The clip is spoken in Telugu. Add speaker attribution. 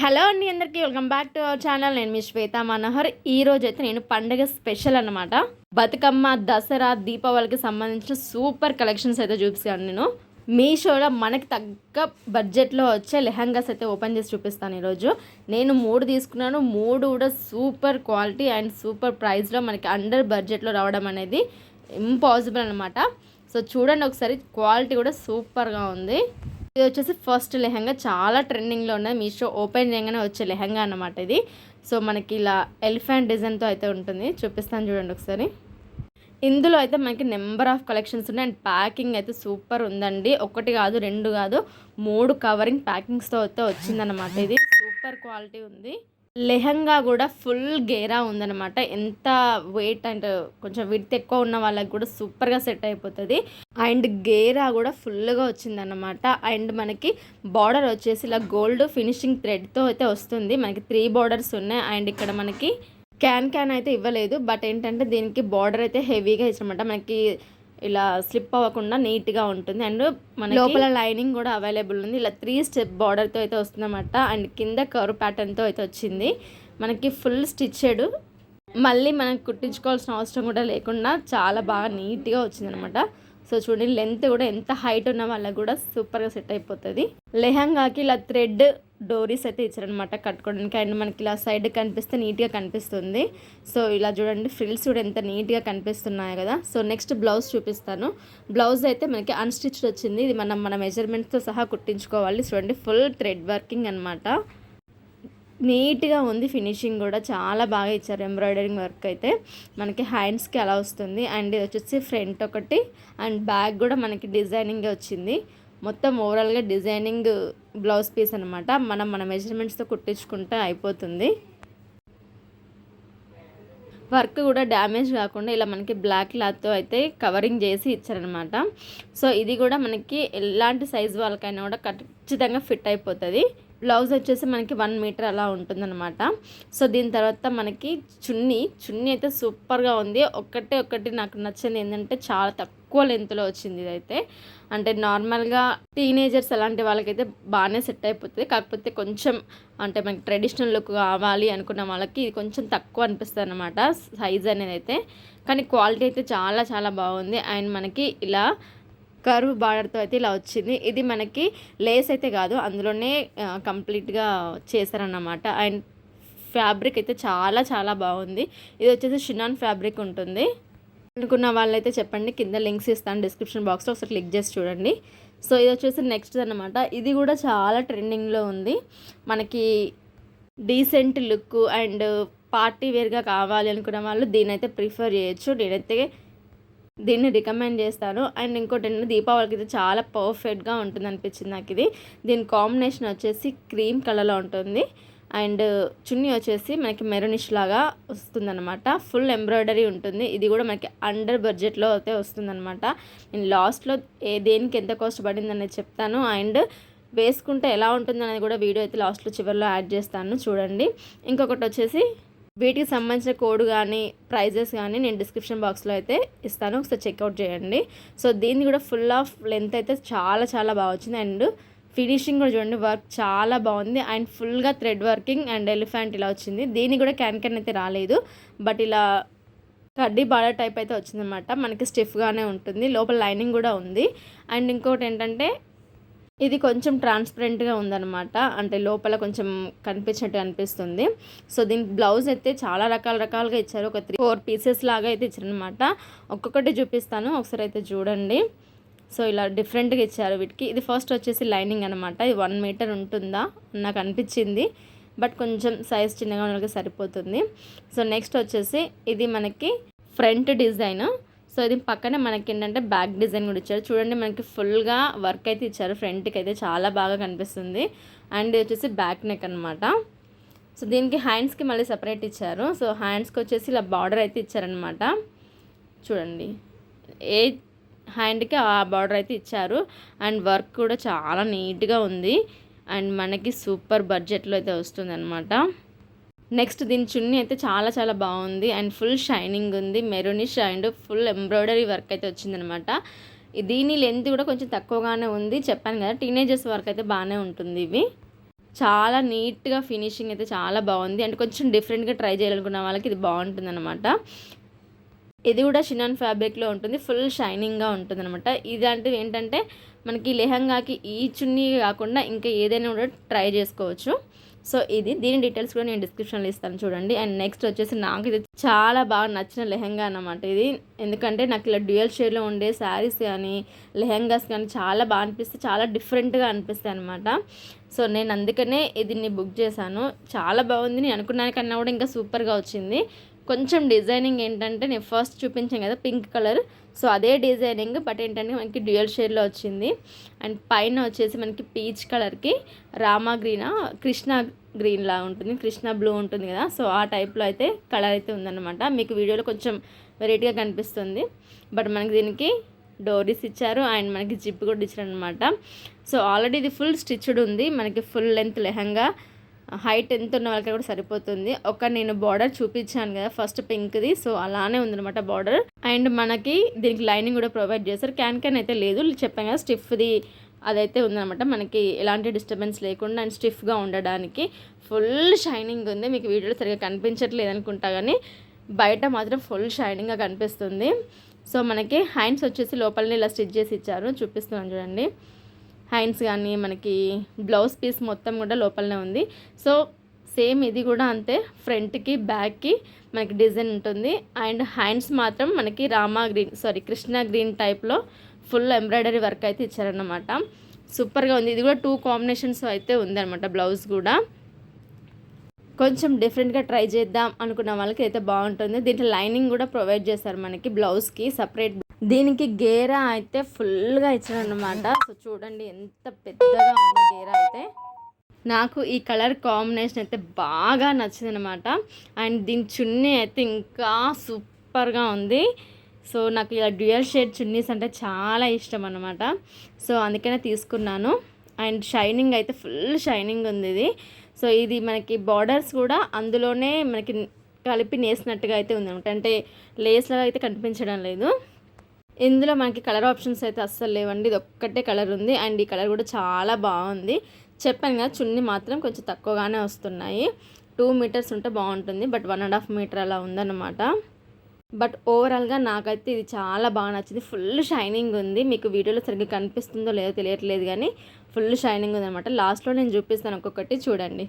Speaker 1: హలో అండి అందరికీ welcome back to our channel. నేను మీ శ్వేత మనోహర్. ఈ రోజు అయితే నేను పండగ స్పెషల్ అనమాట బతుకమ్మ దసరా దీపావళికి సంబంధించిన సూపర్ కలెక్షన్స్ అయితే చూపిస్తాను నేను. మీషోలో మనకి తగ్గ బడ్జెట్లో వచ్చే లెహంగాస్ అయితే ఓపెన్ చేసి చూపిస్తాను ఈరోజు. నేను మూడు తీసుకున్నాను. మూడు కూడా సూపర్ క్వాలిటీ అండ్ సూపర్ ప్రైస్లో మనకి అండర్ బడ్జెట్లో రావడం అనేది ఇంపాసిబుల్ అనమాట సో చూడండి ఒకసారి క్వాలిటీ కూడా సూపర్గా ఉంది. ఇది వచ్చేసి ఫస్ట్ లెహంగా. చాలా ట్రెండింగ్లో ఉన్నాయి మీషో ఓపెన్ చేయగానే వచ్చే లెహంగా అన్నమాట ఇది. సో మనకి ఇలా ఎలిఫెంట్ డిజైన్తో అయితే ఉంటుంది. చూపిస్తాను చూడండి ఒకసారి. ఇందులో అయితే మనకి నెంబర్ ఆఫ్ కలెక్షన్స్ ఉన్నాయి. అండ్ ప్యాకింగ్ అయితే సూపర్ ఉందండి. ఒకటి కాదు రెండు కాదు మూడు కవరింగ్ ప్యాకింగ్స్తో అయితే వచ్చిందనమాట ఇది. సూపర్ క్వాలిటీ ఉంది. లెహంగా కూడా ఫుల్ గేరా ఉందన్నమాట. ఎంత వెయిట్ అండ్ కొంచెం విడ్త్ ఎక్కువ ఉన్న వాళ్ళకి కూడా సూపర్గా సెట్ అయిపోతుంది. అండ్ గేరా కూడా ఫుల్గా వచ్చిందన్నమాట. అండ్ మనకి బార్డర్ వచ్చేసి ఇలా గోల్డ్ ఫినిషింగ్ థ్రెడ్తో అయితే వస్తుంది. మనకి త్రీ బార్డర్స్ ఉన్నాయి. అండ్ ఇక్కడ మనకి క్యాన్ క్యాన్ అయితే ఇవ్వలేదు. బట్ ఏంటంటే దీనికి బార్డర్ అయితే హెవీగా ఇచ్చారన్నమాట. మనకి ఇలా స్లిప్ అవ్వకుండా నీట్గా ఉంటుంది. అండ్ మన లోపల లైనింగ్ కూడా అవైలబుల్ ఉంది. ఇలా త్రీ స్టెప్ బార్డర్తో అయితే వస్తుందన్నమాట. అండ్ కింద కర్వ్ ప్యాటర్న్తో అయితే వచ్చింది. మనకి ఫుల్ స్టిచ్చెడ్ మళ్ళీ మనకు కుట్టించుకోవాల్సిన అవసరం కూడా లేకుండా చాలా బాగా నీట్గా వచ్చిందనమాట సో చూడండి లెంత్ కూడా ఎంత హైట్ ఉన్న వాళ్ళకి కూడా సూపర్గా సెట్ అయిపోతుంది. లెహంగాకి ఇలా థ్రెడ్ డోరీస్ అయితే ఇచ్చారనమాట కట్టుకోవడానికి. అండ్ మనకి ఇలా సైడ్ కనిపిస్తే నీట్గా కనిపిస్తుంది. సో ఇలా చూడండి ఫ్రిల్స్ కూడా ఎంత నీట్గా కనిపిస్తున్నాయి కదా. సో నెక్స్ట్ బ్లౌజ్ చూపిస్తాను. బ్లౌజ్ అయితే మనకి అన్స్టిచ్డ్ వచ్చింది. ఇది మనం మన మెజర్మెంట్స్తో సహా కుట్టించుకోవాలి. చూడండి ఫుల్ థ్రెడ్ వర్కింగ్ అనమాట నీట్గా ఉంది ఫినిషింగ్ కూడా. చాలా బాగా ఇచ్చారు ఎంబ్రాయిడరింగ్ వర్క్ అయితే. మనకి హ్యాండ్స్కి అలా వస్తుంది. అండ్ ఇది వచ్చేసి ఫ్రంట్ ఒకటి. అండ్ బ్యాక్ కూడా మనకి డిజైనింగ్ వచ్చింది. మొత్తం ఓవరాల్గా డిజైనింగ్ బ్లౌజ్ పీస్ అనమాట మనం మన మెజర్మెంట్స్తో కుట్టించుకుంటే అయిపోతుంది. వర్క్ కూడా డ్యామేజ్ కాకుండా ఇలా మనకి బ్లాక్ క్లాత్తో అయితే కవరింగ్ చేసి ఇచ్చారనమాట సో ఇది కూడా మనకి ఎలాంటి సైజ్ వాళ్ళకైనా కూడా ఖచ్చితంగా ఫిట్ అయిపోతుంది. బ్లౌజ్ వచ్చేసి మనకి వన్ మీటర్ అలా ఉంటుందన్నమాట. సో దీని తర్వాత మనకి చున్నీ చున్నీ అయితే సూపర్గా ఉంది. ఒక్కటే ఒక్కటి నాకు నచ్చింది ఏంటంటే చాలా తక్కువ లెంత్లో వచ్చింది ఇదైతే. అంటే నార్మల్గా టీనేజర్స్ అలాంటి వాళ్ళకైతే బాగానే సెట్ అయిపోతుంది. కాకపోతే కొంచెం అంటే మనకి ట్రెడిషనల్ లుక్ కావాలి అనుకున్న వాళ్ళకి ఇది కొంచెం తక్కువ అనిపిస్తుంది అనమాట సైజ్ అనేది అయితే. కానీ క్వాలిటీ అయితే చాలా చాలా బాగుంది. అండ్ మనకి ఇలా కర్వ్ బార్డర్తో అయితే ఇలా వచ్చింది. ఇది మనకి లేస్ అయితే కాదు అందులోనే కంప్లీట్గా చేశారన్నమాట. అండ్ ఫ్యాబ్రిక్ అయితే చాలా చాలా బాగుంది. ఇది వచ్చేసి షినాన్ ఫ్యాబ్రిక్ ఉంటుంది. అనుకున్న వాళ్ళైతే చెప్పండి కింద లింక్స్ ఇస్తాను డిస్క్రిప్షన్ బాక్స్లో ఒకసారి క్లిక్ చేసి చూడండి. సో ఇది వచ్చేసి నెక్స్ట్ అనమాట ఇది కూడా చాలా ట్రెండింగ్లో ఉంది. మనకి డీసెంట్ లుక్ అండ్ పార్టీ వేర్గా కావాలి అనుకున్న వాళ్ళు దీని అయితే ప్రిఫర్ చేయొచ్చు. నేనైతే దీన్ని రికమెండ్ చేస్తాను అండ్ ఇంకోటి ఏంటంటే దీపావళికి అయితే చాలా పర్ఫెక్ట్గా ఉంటుంది అనిపించింది నాకు ఇది దీని కాంబినేషన్ వచ్చేసి క్రీమ్ కలర్లో ఉంటుంది. అండ్ చున్నీ వచ్చేసి మనకి మెరూనిష్ లాగా వస్తుందన్నమాట. ఫుల్ ఎంబ్రాయిడరీ ఉంటుంది. ఇది కూడా మనకి అండర్ బడ్జెట్లో అయితే వస్తుందన్నమాట. నేను లాస్ట్లో ఏ దేనికి ఎంత కాస్ట్ పడింది అనేది చెప్తాను. అండ్ వేసుకుంటే ఎలా ఉంటుంది అనేది కూడా వీడియో అయితే లాస్ట్లో చివరిలో యాడ్ చేస్తాను. చూడండి. ఇంకొకటి వచ్చేసి వీటికి సంబంధించిన కోడ్ కానీ ప్రైజెస్ కానీ నేను డిస్క్రిప్షన్ బాక్స్లో అయితే ఇస్తాను. ఒకసారి చెక్అవుట్ చేయండి. సో దీన్ని కూడా ఫుల్ ఆఫ్ లెంత్ అయితే చాలా చాలా బాగా వచ్చింది. అండ్ ఫినిషింగ్ కూడా చూడండి వర్క్ చాలా బాగుంది. అండ్ ఫుల్గా థ్రెడ్ వర్కింగ్ అండ్ ఎలిఫెంట్ ఇలా వచ్చింది. దీనికి కూడా క్యాన్ క్యాన్ అయితే రాలేదు. బట్ ఇలా కడ్డీ బార్డర్ టైప్ అయితే వచ్చిందనమాట మనకి స్టిఫ్గానే ఉంటుంది. లోపల లైనింగ్ కూడా ఉంది. అండ్ ఇంకోటి ఏంటంటే ఇది కొంచెం ట్రాన్స్పరెంట్గా ఉందన్నమాట. అంటే లోపల కొంచెం కనిపించినట్టు అనిపిస్తుంది. సో దీని బ్లౌజ్ అయితే చాలా రకాల రకాలుగా ఇచ్చారు. ఒక త్రీ ఫోర్ పీసెస్ లాగా అయితే ఇచ్చారనమాట ఒక్కొక్కటి చూపిస్తాను. ఒకసారి అయితే చూడండి. సో ఇలా డిఫరెంట్గా ఇచ్చారు వీటికి. ఇది ఫస్ట్ వచ్చేసి లైనింగ్ అనమాట ఇది వన్ మీటర్ ఉంటుందా? నాకు అనిపించింది. బట్ కొంచెం సైజ్ చిన్నగా ఉండడానికి సరిపోతుంది. సో నెక్స్ట్ వచ్చేసి ఇది మనకి ఫ్రంట్ డిజైన్ సో ఇది పక్కనే మనకి ఏంటంటే బ్యాక్ డిజైన్ కూడా ఇచ్చారు. చూడండి మనకి ఫుల్గా వర్క్ అయితే ఇచ్చారు. ఫ్రంట్కి అయితే చాలా బాగా కనిపిస్తుంది. అండ్ వచ్చేసి బ్యాక్ నెక్ అనమాట సో దీనికి హ్యాండ్స్కి మళ్ళీ సపరేట్ ఇచ్చారు. సో హ్యాండ్స్కి వచ్చేసి ఇలా బార్డర్ అయితే ఇచ్చారనమాట చూడండి. ఏ హ్యాండ్కి ఆ బార్డర్ అయితే ఇచ్చారు. అండ్ వర్క్ కూడా చాలా నీట్గా ఉంది. అండ్ మనకి సూపర్ బడ్జెట్లో అయితే వస్తుంది అనమాట నెక్స్ట్ దీని చున్నీ అయితే చాలా చాలా బాగుంది అండ్ ఫుల్ షైనింగ్ ఉంది. Maroonish and full embroidery work అయితే వచ్చిందనమాట. దీని లెంత్ కూడా కొంచెం తక్కువగానే ఉంది. చెప్పాను కదా టీనేజర్స్ వర్క్ అయితే బాగానే ఉంటుంది ఇవి. చాలా నీట్గా ఫినిషింగ్ అయితే చాలా బాగుంది. అండ్ కొంచెం డిఫరెంట్గా ట్రై చేయాలనుకున్న వాళ్ళకి ఇది బాగుంటుంది అనమాట ఇది కూడా షినాన్ ఫ్యాబ్రిక్లో ఉంటుంది. ఫుల్ షైనింగ్గా ఉంటుంది అనమాట ఇలాంటివి ఏంటంటే మనకి లెహంగాకి ఈ చున్నీ కాకుండా ఇంకా ఏదైనా కూడా ట్రై చేసుకోవచ్చు. సో ఇది దీని డీటెయిల్స్ కూడా నేను డిస్క్రిప్షన్లో ఇస్తాను చూడండి. అండ్ నెక్స్ట్ వచ్చేసి నాకు ఇది చాలా బాగా నచ్చిన లెహెంగా అన్నమాట ఇది. ఎందుకంటే నాకు ఇలా డ్యూయల్ షేడ్లో ఉండే శారీస్ కానీ లెహెంగాస్ కానీ చాలా బాగా అనిపిస్తే చాలా డిఫరెంట్గా అనిపిస్తాయి అనమాట సో నేను అందుకనే దీన్ని బుక్ చేశాను. చాలా బాగుంది. నేను అనుకున్నాను కన్నా కూడా ఇంకా సూపర్గా వచ్చింది. కొంచెం డిజైనింగ్ ఏంటంటే నేను ఫస్ట్ చూపించాను కదా పింక్ కలర్ సో అదే డిజైనింగ్ బట్ ఏంటంటే మనకి డ్యూయల్ షేడ్లో వచ్చింది. అండ్ పైన వచ్చేసి మనకి పీచ్ కలర్కి రామా గ్రీన్ కృష్ణ గ్రీన్ లా ఉంటుంది. కృష్ణ బ్లూ ఉంటుంది కదా సో ఆ టైప్లో అయితే కలర్ అయితే ఉందన్నమాట. మీకు వీడియోలో కొంచెం వెరైటీగా కనిపిస్తుంది. బట్ మనకి దీనికి డోరీస్ ఇచ్చారు. అండ్ మనకి జిప్ కూడా ఇచ్చారనమాట సో ఆల్రెడీ ఇది ఫుల్ స్టిచ్డ్ ఉంది. మనకి ఫుల్ లెంత్ లెహంగా హైట్ ఎంత ఉన్న వాళ్ళకి కూడా సరిపోతుంది. ఒక నేను బార్డర్ చూపించాను కదా ఫస్ట్ పింక్ది. సో అలానే ఉందనమాట బార్డర్. అండ్ మనకి దీనికి లైనింగ్ కూడా ప్రొవైడ్ చేస్తారు క్యాన్ క్యాన్ అయితే లేదు. చెప్పాను కదా స్టిఫ్ది అదైతే ఉందనమాట మనకి ఎలాంటి డిస్టర్బెన్స్ లేకుండా అండ్ స్టిఫ్గా ఉండడానికి ఫుల్ షైనింగ్ ఉంది. మీకు వీడియోలో సరిగ్గా కనిపించట్లేదు అనుకుంటా కానీ బయట మాత్రం ఫుల్ షైనింగ్గా కనిపిస్తుంది. సో మనకి హ్యాండ్స్ వచ్చేసి లోపలనే ఇలా స్టిచ్ చేసి ఇచ్చారు. చూపిస్తున్నాను చూడండి. హ్యాండ్స్ కానీ మనకి బ్లౌజ్ పీస్ మొత్తం కూడా లోపలనే ఉంది. సో సేమ్ ఇది కూడా అంతే. ఫ్రంట్కి బ్యాక్కి మనకి డిజైన్ ఉంటుంది. అండ్ హ్యాండ్స్ మాత్రం మనకి Rama green sorry Krishna green టైప్లో ఫుల్ ఎంబ్రాయిడరీ వర్క్ అయితే ఇచ్చారనమాట సూపర్గా ఉంది. ఇది కూడా టూ కాంబినేషన్స్ అయితే ఉందన్నమాట బ్లౌజ్ కూడా. కొంచెం డిఫరెంట్గా ట్రై చేద్దాం అనుకున్న వాళ్ళకి అయితే బాగుంటుంది. దీంట్లో లైనింగ్ కూడా ప్రొవైడ్ చేస్తారు మనకి బ్లౌజ్కి సపరేట్ దీనికి గేరా అయితే ఫుల్గా ఇచ్చారనమాట సో చూడండి ఎంత పెద్దగా ఉంది గేరా అయితే. నాకు ఈ కలర్ కాంబినేషన్ అయితే బాగా నచ్చింది అనమాట అండ్ దీని చున్నీ అయితే ఇంకా సూపర్గా ఉంది. సో నాకు ఇలా డ్యూయల్ షేడ్ చున్నీస్ అంటే చాలా ఇష్టం అనమాట సో అందుకనే తీసుకున్నాను. అండ్ షైనింగ్ అయితే ఫుల్ షైనింగ్ ఉంది ఇది. సో ఇది మనకి బార్డర్స్ కూడా అందులోనే మనకి కలిపి నేసినట్టుగా అయితే ఉంది అనమాట అంటే లేస్లాగా అయితే కనిపించడం లేదు. ఇందులో మనకి కలర్ ఆప్షన్స్ అయితే అస్సలు లేవండి. ఇది ఒక్కటే కలర్ ఉంది. అండ్ ఈ కలర్ కూడా చాలా బాగుంది. చెప్పాను కదా చున్నీ మాత్రం కొంచెం తక్కువగానే వస్తున్నాయి. టూ మీటర్స్ ఉంటే బాగుంటుంది. But one and half metre అలా ఉందన్నమాట. బట్ ఓవరాల్గా నాకైతే ఇది చాలా బాగా నచ్చింది. ఫుల్ షైనింగ్ ఉంది. మీకు వీడియోలో సరిగ్గా కనిపిస్తుందో లేదో తెలియట్లేదు కానీ ఫుల్ షైనింగ్ ఉంది అనమాట లాస్ట్లో నేను చూపిస్తాను ఒక్కొక్కటి. చూడండి.